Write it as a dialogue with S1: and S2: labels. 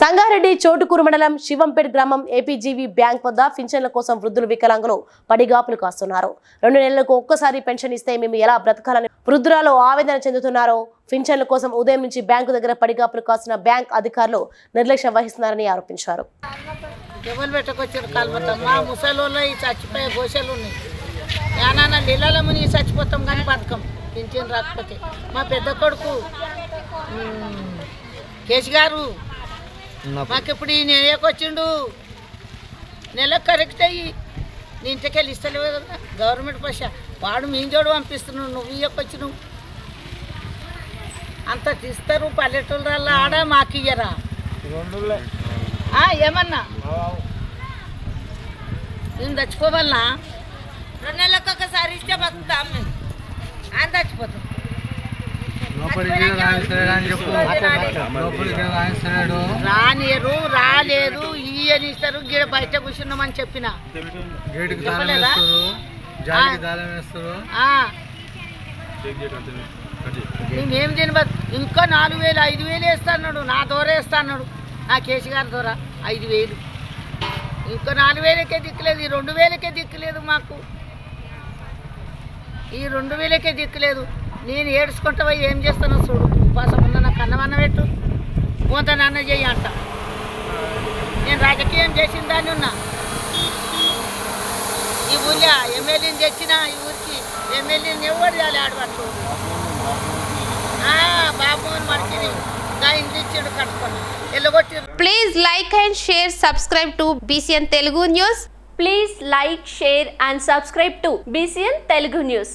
S1: సంగారెడ్డి చోటుకూరు మండలం శివంపేట్ గ్రామం ఏపీజీవి బ్యాంక్ వద్ద పింఛన్ల కోసం వృద్ధులు వికలాంగులు పడిగాపులు కాస్తున్నారు. రెండు నెలలకు ఒక్కసారి పెన్షన్ ఇస్తే మేము ఎలా బ్రతకాలని వృద్ధురాలు ఆవేదన చెందుతున్నారో పింఛన్ల కోసం ఉదయం నుంచి బ్యాంకు దగ్గర పడిగాపులు కాస్తున్న బ్యాంక్ అధికారులు నిర్లక్ష్యం వహిస్తున్నారని ఆరోపించారు.
S2: ఎవరు ఈ ఉన్నాయి. మునిగి చచ్చిపోతాం కానీ బతకం. పింఛన్ రాకపోతే. మా పెద్ద కొడుకు ఉమ్, గారు మాకు ఇప్పుడు ఈ నెలకొచ్చిండు నెలకు కరెక్ట్ అయ్యి. నీ ఇంటికి వెళ్ళి ఇస్తలేవు కదా. గవర్నమెంట్ పైసా వాడు మీ పంపిస్తున్నావు నువ్వు ఇయ్యకొచ్చినావు అంత తీస్తారు పల్లెటూళ్ళ ఆడ మాకు ఇయ్యరా? ఏమన్నా? మేము చచ్చిపోవాలనా? రెండు నెలలకు ఒకసారి ఇస్తే బతుకుతాం మేము ఆయన చచ్చిపోతాం
S3: లోపలికి రాణిస్తాడని చెప్పు. లోపలికి రాణిస్తాడు
S2: రానియరు రాలేదు ఇయ్యని ఇస్తారు గీడ బయట కూర్చున్నామని చెప్పిన.
S3: గేటుకి తాళం
S2: చెప్పలేదా?
S3: వేస్తారు జాలికి తాళం వేస్తారు.
S2: ఆ. మేమేం తిని బతు ఇంకా నాలుగు వేలు ఐదు వేలు వేస్తాడు నా దూర వేస్తాడు నా కేసు గారి దూర ఐదు వేలు. ఇంకా నాలుగు వేలకే దిక్కులేదు. ఈ రెండు వేలకే దిక్కులేదు మాకు. ఈ రెండు వేలకే దిక్కులేదు. నేను ఏడుచుకుంటా పోయి ఏం చేస్తానో చూడు. ఉపాసం ఉన్న నాకు అన్నమన్న పెట్టు. పోత నాన్న చెయ్యి అంట. నేను రాజకీయం చేసిన దాన్ని ఉన్నా. ఈ ఊళ్ళో ఎమ్మెల్యేని తెచ్చిన ఈ ఊరికి ఎమ్మెల్యేని ఎవరు చేయాలి ఆడబట్టు బాబు మనిషిని గా ఇంటి ఇచ్చాడు కట్టుకున్నా ఎల్లగొట్టి
S4: Please like and share, subscribe to BCN Telugu News.
S5: Please like, share and subscribe to BCN Telugu News.